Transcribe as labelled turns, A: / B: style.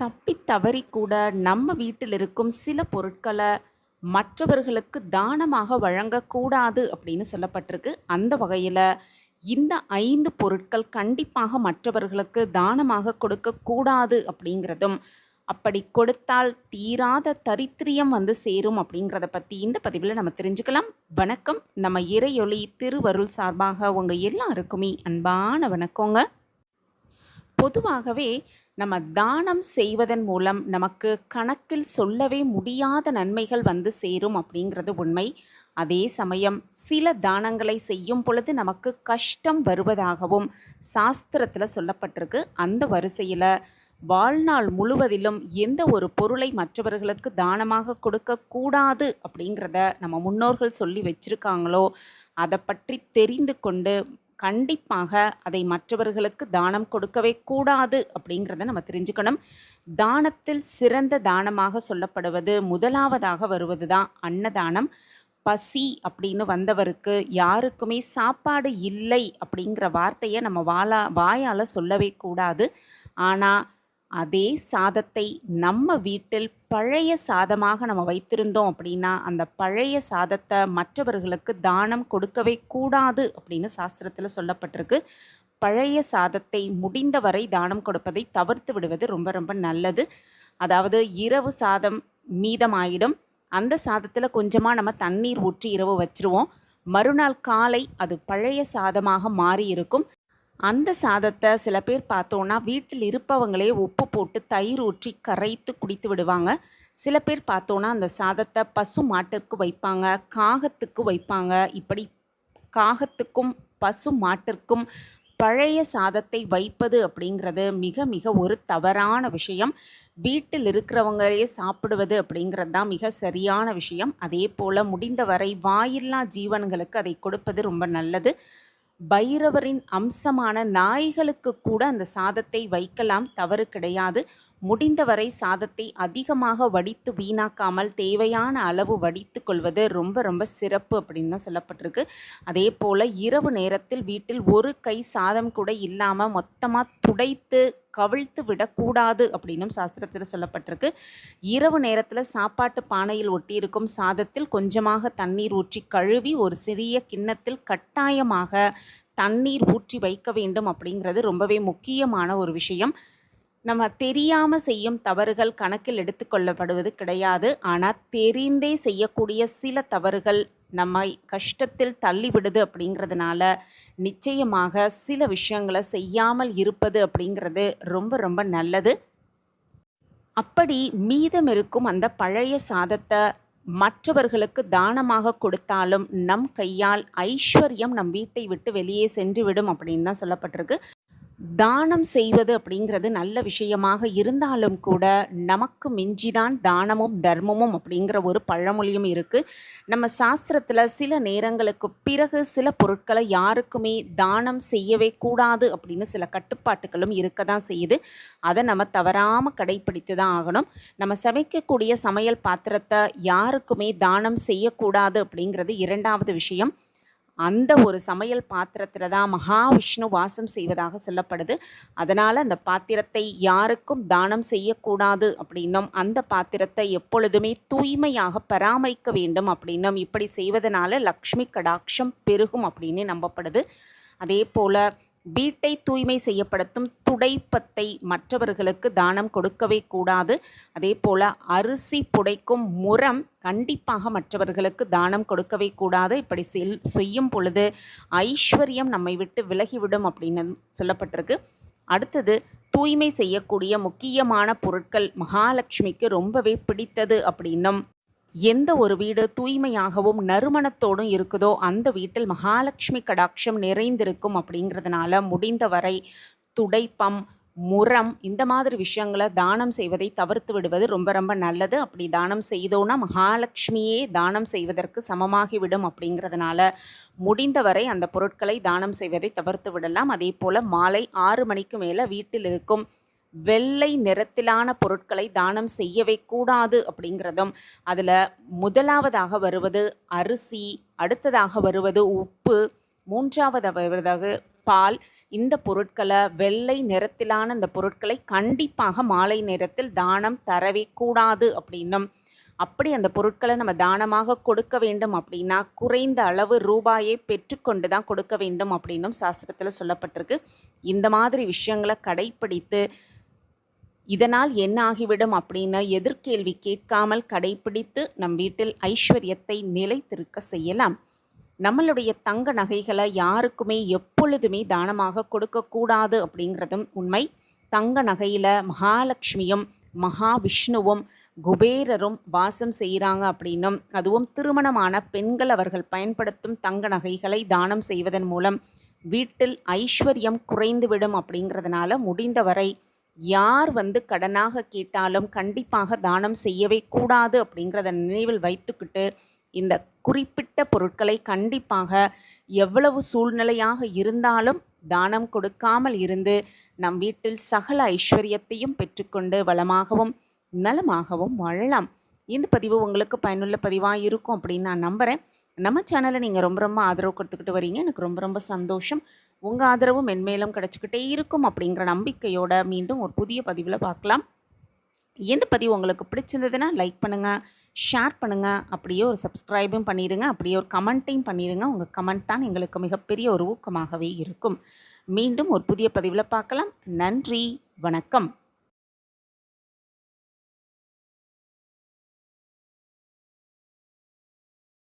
A: தப்பி தவறி கூட நம்ம வீட்டில் இருக்கும் சில பொருட்களை மற்றவர்களுக்கு தானமாக வழங்கக்கூடாது அப்படின்னு சொல்லப்பட்டிருக்கு. அந்த வகையில் இந்த ஐந்து பொருட்கள் கண்டிப்பாக மற்றவர்களுக்கு தானமாக கொடுக்கக்கூடாது அப்படிங்கிறதும் அப்படி கொடுத்தால் தீராத தரித்திரியம் வந்து சேரும் அப்படிங்கிறத பற்றி இந்த பதிவில் நம்ம தெரிஞ்சுக்கலாம். வணக்கம். நம்ம இறையொளி திருவருள் சார்பாக உங்கள் எல்லாருக்குமே அன்பான வணக்கங்க. பொதுவாகவே நம்ம தானம் செய்வதன் மூலம் நமக்கு கணக்கில் சொல்லவே முடியாத நன்மைகள் வந்து சேரும் அப்படிங்கிறது உண்மை. அதே சமயம் சில தானங்களை செய்யும் பொழுது நமக்கு கஷ்டம் வருவதாகவும் சாஸ்திரத்தில் சொல்லப்பட்டிருக்கு. அந்த வரிசையில் வாழ்நாள் முழுவதிலும் எந்த ஒரு பொருளை மற்றவர்களுக்கு தானமாக கொடுக்கக்கூடாது அப்படிங்கிறத நம்ம முன்னோர்கள் சொல்லி வச்சுருக்காங்களோ அதை பற்றி தெரிந்து கொண்டு கண்டிப்பாக அதை மற்றவர்களுக்கு தானம் கொடுக்கவே கூடாது அப்படிங்கிறத நம்ம தெரிஞ்சுக்கணும். தானத்தில் சிறந்த தானமாக சொல்லப்படுவது முதலாவதாக வருவது தான் அன்னதானம். பசி அப்படின்னு வந்தவருக்கு யாருக்குமே சாப்பாடு இல்லை அப்படிங்கிற வார்த்தையை நம்ம வாலா வாயால் சொல்லவே கூடாது. ஆனால் அதே சாதத்தை நம்ம வீட்டில் பழைய சாதமாக நம்ம வைத்திருந்தோம் அப்படின்னா அந்த பழைய சாதத்தை மற்றவர்களுக்கு தானம் கொடுக்கவே கூடாது அப்படின்னு சாஸ்திரத்தில் சொல்லப்பட்டிருக்கு. பழைய சாதத்தை முடிந்தவரை தானம் கொடுப்பதை தவிர்த்து விடுவது ரொம்ப ரொம்ப நல்லது. அதாவது இரவு சாதம் மீதமாயிடும். அந்த சாதத்தில் கொஞ்சமாக நம்ம தண்ணீர் ஊற்றி இரவு வச்சுருவோம். மறுநாள் காலை அது பழைய சாதமாக மாறி இருக்கும் அந்த சாதத்தை சில பேர் பார்த்தோன்னா வீட்டில் இருப்பவங்களே உப்பு போட்டு தயிர் ஊற்றி கரைத்து குடித்து விடுவாங்க. சில பேர் பார்த்தோன்னா அந்த சாதத்தை பசு மாட்டிற்கு வைப்பாங்க காகத்துக்கு வைப்பாங்க. இப்படி காகத்துக்கும் பசு மாட்டிற்கும் பழைய சாதத்தை வைப்பது அப்படிங்கிறது மிக மிக ஒரு தவறான விஷயம். வீட்டில் இருக்கிறவங்களே சாப்பிடுவது அப்படிங்கிறது தான் மிக சரியான விஷயம். அதே போல் முடிந்தவரை வாயில்லா ஜீவன்களுக்கு அதை கொடுப்பது ரொம்ப நல்லது. பைரவரின் அம்சமான நாய்களுக்கு கூட அந்த சாதத்தை வைக்கலாம் தவறு கிடையாது. முடிந்தவரை சாதத்தை அதிகமாக வடித்து வீணாக்காமல் தேவையான அளவு வடித்து கொள்வது ரொம்ப ரொம்ப சிறப்பு அப்படின்னு தான் சொல்லப்பட்டிருக்கு. அதே போல் இரவு நேரத்தில் வீட்டில் ஒரு கை சாதம் கூட இல்லாமல் மொத்தமாக துடைத்து கவிழ்த்து விடக்கூடாது அப்படின்னும் சாஸ்திரத்தில் சொல்லப்பட்டிருக்கு. இரவு நேரத்தில் சாப்பாட்டு பானையில் ஒட்டியிருக்கும் சாதத்தில் கொஞ்சமாக தண்ணீர் ஊற்றி கழுவி ஒரு சிறிய கிண்ணத்தில் கட்டாயமாக தண்ணீர் ஊற்றி வைக்க வேண்டும் அப்படிங்கிறது ரொம்பவே முக்கியமான ஒரு விஷயம். நம்ம தெரியாமல் செய்யும் தவறுகள் கணக்கில் எடுத்துக்கொள்ளப்படுவது கிடையாது. ஆனால் தெரிந்தே செய்யக்கூடிய சில தவறுகள் நம்மை கஷ்டத்தில் தள்ளிவிடுது அப்படிங்கிறதுனால நிச்சயமாக சில விஷயங்களை செய்யாமல் இருப்பது அப்படிங்கிறது ரொம்ப ரொம்ப நல்லது. அப்படி மீதம் இருக்கும் அந்த பழைய சாதத்தை மற்றவர்களுக்கு தானமாக கொடுத்தாலும் நம் கையால் ஐஸ்வர்யம் நம் வீட்டை விட்டு வெளியே சென்றுவிடும் அப்படின்னு தான் சொல்லப்பட்டிருக்கு. தானம் செய்வது அப்படிங்கிறது நல்ல விஷயமாக இருந்தாலும் கூட நமக்கு மிஞ்சிதான் தானமும் தர்மமும் அப்படிங்கிற ஒரு பழமொழியும் இருக்குது நம்ம சாஸ்திரத்தில் சில நேரங்களுக்கு பிறகு சில பொருட்களை யாருக்குமே தானம் செய்யவே கூடாது அப்படின்னு சில கட்டுப்பாட்டுகளும் இருக்க தான் செய்யுது. அதை நம்ம தவறாமல் கடைப்பிடித்து தான் ஆகணும். நம்ம சமைக்கக்கூடிய சமையல் பாத்திரத்தை யாருக்குமே தானம் செய்யக்கூடாது அப்படிங்கிறது இரண்டாவது விஷயம். அந்த ஒரு சமையல் பாத்திரத்தில் தான் மகாவிஷ்ணு வாசம் செய்வதாக சொல்லப்படுது. அதனால் அந்த பாத்திரத்தை யாருக்கும் தானம் செய்யக்கூடாது அப்படின்னும் அந்த பாத்திரத்தை எப்பொழுதுமே தூய்மையாக பராமரிக்க வேண்டும் அப்படின்னும் இப்படி செய்வதனால லக்ஷ்மி கடாட்சம் பெருகும் அப்படின்னு நம்பப்படுது. அதே போல் வீட்டை தூய்மை செய்யப்படுத்தும் துடைப்பத்தை மற்றவர்களுக்கு தானம் கொடுக்கவே கூடாது. அதே போல் அரிசி புடைக்கும் முரம் கண்டிப்பாக மற்றவர்களுக்கு தானம் கொடுக்கவே கூடாது. இப்படி செல் செய்யும் பொழுது ஐஸ்வர்யம் நம்மை விட்டு விலகிவிடும் அப்படின்னு சொல்லப்பட்டிருக்கு. அடுத்தது தூய்மை செய்யக்கூடிய முக்கியமான பொருட்கள் மகாலட்சுமிக்கு ரொம்பவே பிடித்தது அப்படின்னும் எந்த ஒரு வீடு தூய்மையாகவும் நறுமணத்தோடும் இருக்குதோ அந்த வீட்டில் மகாலட்சுமி கடாட்சம் நிறைந்திருக்கும் அப்படிங்கிறதுனால முடிந்தவரை துடைப்பம் முரம் இந்த மாதிரி விஷயங்களை தானம் செய்வதை தவிர்த்து விடுவது ரொம்ப ரொம்ப நல்லது. அப்படி தானம் செய்தோன்னா மகாலட்சுமியே தானம் செய்வதற்கு சமமாகிவிடும் அப்படிங்கிறதுனால முடிந்தவரை அந்த பொருட்களை தானம் செய்வதை தவிர்த்து விடலாம். அதே போல் மாலை ஆறு மணிக்கு மேலே வீட்டில் இருக்கும் வெள்ளை நிறத்திலான பொருட்களை தானம் செய்யவே கூடாது அப்படிங்கிறதும் அதில் முதலாவதாக வருவது அரிசி அடுத்ததாக வருவது உப்பு மூன்றாவது வருவதாக பால். இந்த பொருட்களை வெள்ளை நிறத்திலான இந்த பொருட்களை கண்டிப்பாக மாலை நேரத்தில் தானம் தரவே கூடாது அப்படின்னும். அப்படி அந்த பொருட்களை நம்ம தானமாக கொடுக்க வேண்டும் அப்படின்னா குறைந்த அளவு ரூபாயை பெற்றுக்கொண்டு தான் கொடுக்க வேண்டும் அப்படின்னும் சாஸ்திரத்தில் சொல்லப்பட்டிருக்கு. இந்த மாதிரி விஷயங்களை கடைப்பிடித்து இதனால் என்ன ஆகிவிடும் அப்படின்னு எதிர்கேள்வி கேட்காமல் கடைப்பிடித்து நம் வீட்டில் ஐஸ்வர்யத்தை நிலைத்திருக்க செய்யலாம். நம்மளுடைய தங்க நகைகளை யாருக்குமே எப்பொழுதுமே தானமாக கொடுக்கக்கூடாது அப்படிங்கிறதும் உண்மை. தங்க நகையில் மகாலட்சுமியும் மகாவிஷ்ணுவும் குபேரரும் வாசம் செய்கிறாங்க அப்படின்னும் அதுவும் திருமணமான பெண்கள் அவர்கள் பயன்படுத்தும் தங்க நகைகளை தானம் செய்வதன் மூலம் வீட்டில் ஐஸ்வர்யம் குறைந்துவிடும் அப்படிங்கிறதுனால முடிந்தவரை யார் வந்து கடனாக கேட்டாலும் கண்டிப்பாக தானம் செய்யவே கூடாது அப்படிங்கிறத நினைவில் வைத்துக்கிட்டு இந்த குறிப்பிட்ட பொருட்களை கண்டிப்பாக எவ்வளவு சூழ்நிலையாக இருந்தாலும் தானம் கொடுக்காமல் இருந்து நம் வீட்டில் சகல ஐஸ்வர்யத்தையும் பெற்றுக்கொண்டு வளமாகவும் நலமாகவும் வாழலாம். இந்த பதிவு உங்களுக்கு பயனுள்ள பதிவாக இருக்கும் அப்படின்னு நான் நம்புகிறேன் நம்ம சேனலை நீங்கள் ரொம்ப ரொம்ப ஆதரவு கொடுத்துக்கிட்டு வரீங்க. எனக்கு ரொம்ப ரொம்ப சந்தோஷம். உங்கள் ஆதரவு மென்மேலும் கிடச்சிக்கிட்டே இருக்கும் அப்படிங்கிற நம்பிக்கையோட மீண்டும் ஒரு புதிய பதிவில் பார்க்கலாம். எந்த பதிவு உங்களுக்கு பிடிச்சிருந்ததுன்னா லைக் பண்ணுங்கள் ஷேர் பண்ணுங்கள் அப்படியே ஒரு சப்ஸ்கிரைபும் பண்ணிடுங்க அப்படியே ஒரு கமெண்ட்டையும் பண்ணிடுங்க. உங்கள் கமெண்ட் தான் எங்களுக்கு மிகப்பெரிய ஒரு ஊக்கமாகவே இருக்கும். மீண்டும் ஒரு புதிய பதிவில் பார்க்கலாம். நன்றி வணக்கம்.